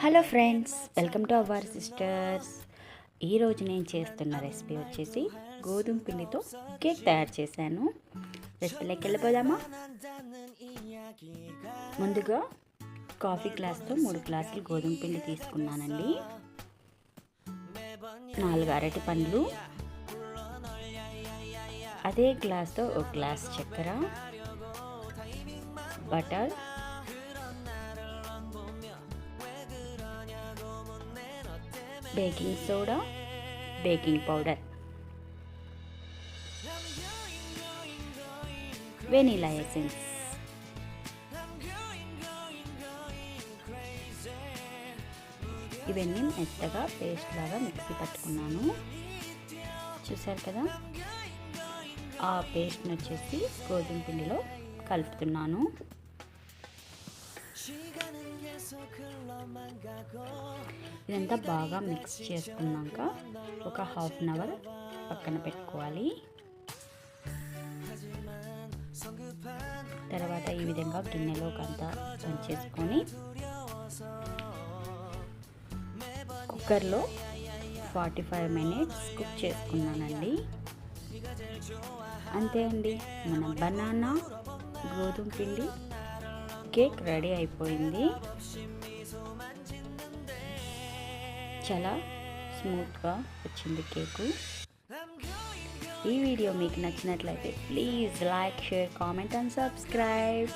Hello friends welcome to our sisters ఈరోజు నేను చేస్తున్న రెసిపీ వచ్చేసి గోధుమ పిండితో కేక్ తయారు చేశాను. రెసిపీలోకి వెళ్ళిపోదామా? ముందుగా కాఫీ గ్లాస్తో మూడు గ్లాసులు గోధుమ పిండి తీసుకున్నానండి. నాలుగు అరటి పండ్లు. అదే గ్లాస్తో ఒక గ్లాస్ చక్కెర. Butter. Baking soda baking powder. Vanilla essence. ఇవన్నీ మెత్తగా పేస్ట్ లాగా మిక్సీ పట్టుకున్నాను. చూసారు కదా? ఆ పేస్ట్ని వచ్చేసి గోధుమ పిండిలో కలుపుతున్నాను. ఇదంతా బాగా మిక్స్ చేసుకున్నాక ఒక హాఫ్ అన్ అవర్ పక్కన పెట్టుకోవాలి. తర్వాత ఈ విధంగా గిన్నెలోకి అంతా చేసుకొని కుక్కర్లో ఫార్టీ ఫైవ్ మినిట్స్ కుక్ చేసుకున్నానండి. అంతే అండి మన బనానా గోధుమ పిండి కేక్ రెడీ అయిపోయింది. చాలా స్మూత్గా వచ్చింది కేకు. ఈ వీడియో మీకు నచ్చినట్లయితే please like share comment and subscribe.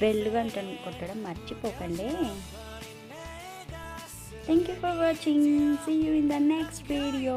Bell గంటను కొట్టడం మర్చిపోకండి. Thank you for watching see you in the next video